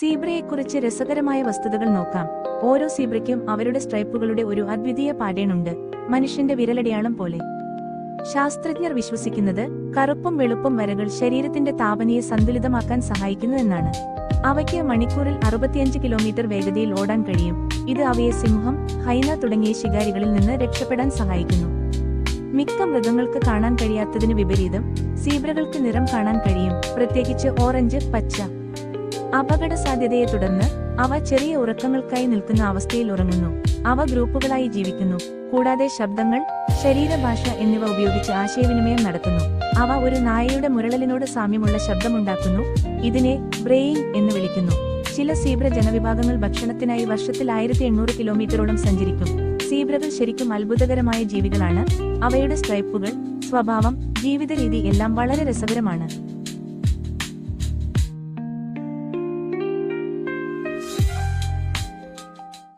സീബ്രയെക്കുറിച്ച് രസകരമായ വസ്തുതകൾ നോക്കാം. ഓരോ സീബ്രയ്ക്കും അവരുടെ സ്ട്രൈപ്പുകളുടെ ഒരു അദ്വിതീയ പാറ്റേൺ ഉണ്ട്. മനുഷ്യന്റെ വിരലടയാളം പോലെ. ശാസ്ത്രജ്ഞർ വിശ്വസിക്കുന്നത് കറുപ്പും വെളുപ്പും വരകൾ ശരീരത്തിന്റെ താപനയെ സന്തുലിതമാക്കാൻ സഹായിക്കുന്നു എന്നാണ്. അവയ്ക്ക് മണിക്കൂറിൽ അറുപത്തിയഞ്ച് കിലോമീറ്റർ വേഗതയിൽ ഓടാൻ കഴിയും. ഇത് അവയെ സിംഹം ഹൈന തുടങ്ങിയ ശികാരികളിൽ നിന്ന് രക്ഷപ്പെടാൻ സഹായിക്കുന്നു. മിക്ക മൃഗങ്ങൾക്ക് കാണാൻ കഴിയാത്തതിന് വിപരീതം സീബ്രകൾക്ക് നിറം കാണാൻ കഴിയും. പ്രത്യേകിച്ച് ഓറഞ്ച് പച്ച. അപകട സാധ്യതയെ തുടർന്ന് അവ ചെറിയ ഉറക്കങ്ങൾക്കായി നിൽക്കുന്ന അവസ്ഥയിൽ ഉറങ്ങുന്നു. അവ ഗ്രൂപ്പുകളായി ജീവിക്കുന്നു. കൂടാതെ ശബ്ദങ്ങൾ ശരീരഭാഷ എന്നിവ ഉപയോഗിച്ച് ആശയവിനിമയം നടത്തുന്നു. അവ ഒരു നായയുടെ മുരളലിനോട് സാമ്യമുള്ള ശബ്ദമുണ്ടാക്കുന്നു. ഇതിനെ ബ്രെയിൻ എന്ന് വിളിക്കുന്നു. ചില സീബ്ര ജനവിഭാഗങ്ങൾ ഭക്ഷണത്തിനായി വർഷത്തിൽ ആയിരത്തി എണ്ണൂറ് കിലോമീറ്ററോളം സഞ്ചരിക്കും. സീബ്രകൾ ശരിക്കും അത്ഭുതകരമായ ജീവികളാണ്. അവയുടെ സ്ട്രൈപ്പുകൾ സ്വഭാവം ജീവിത രീതി എല്ലാം വളരെ രസകരമാണ്.